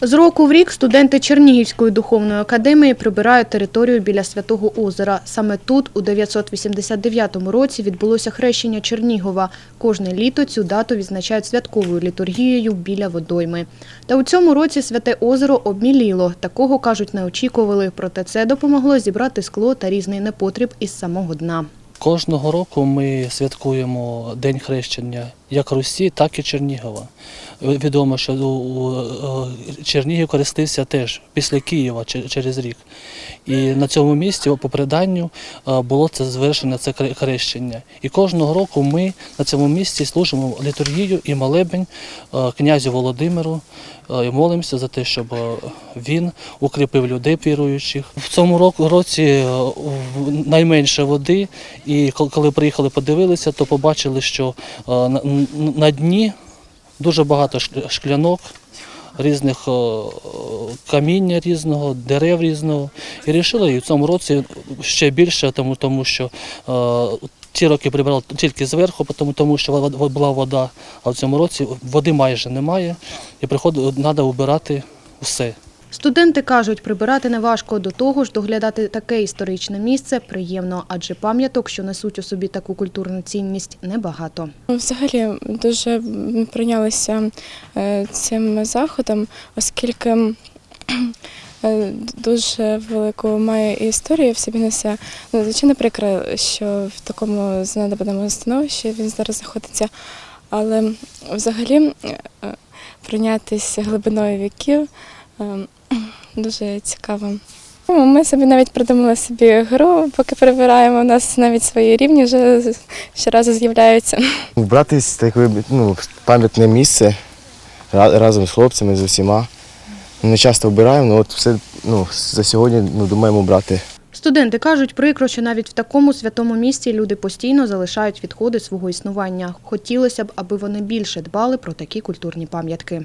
З року в рік студенти Чернігівської духовної академії прибирають територію біля Святого озера. Саме тут, у 989 році, відбулося хрещення Чернігова. Кожне літо цю дату відзначають святковою літургією біля водойми. Та у цьому році Святе озеро обміліло. Такого, кажуть, не очікували. Проте це допомогло зібрати скло та різний непотріб із самого дна. Кожного року ми святкуємо День хрещення як Русі, так і Чернігова. Відомо, що е, Чернігів користився теж після Києва через рік. І на цьому місці, по преданню, е, було це звершено це хре- хрещення. І кожного року ми на цьому місці служимо літургію і молебень е, князю Володимиру е, і молимося за те, щоб е, він укріпив людей віруючих. В цьому році е, найменше води, і коли приїхали, подивилися, то побачили, що е, на- на дні дуже багато шклянок. Різних е, каміння різного, дерев різного. І вирішили і в цьому році ще більше, тому, тому що е, ті роки прибрали тільки зверху, тому, тому що була вода, а в цьому році води майже немає. І приходить, треба вбирати все. Студенти кажуть, прибирати неважко, до того ж доглядати таке історичне місце приємно, адже пам'яток, що несуть у собі таку культурну цінність, небагато. Взагалі дуже прийнялися е, цим заходом, оскільки е, дуже велику має історію в собі несе. Ну, Звичайно, прикро, що в такому занедбаному становищі він зараз знаходиться. Але взагалі е, прийнятися глибиною віків дуже цікаво. Ну, Ми собі навіть придумали собі гру, поки прибираємо. У нас навіть свої рівні вже щоразу з'являються. Вбратись таке ну, пам'ятне місце разом з хлопцями, з усіма. Не часто вбираємо, але от все ну, за сьогодні ну, думаємо брати. Студенти кажуть, прикро, що навіть в такому святому місці люди постійно залишають відходи свого існування. Хотілося б, аби вони більше дбали про такі культурні пам'ятки.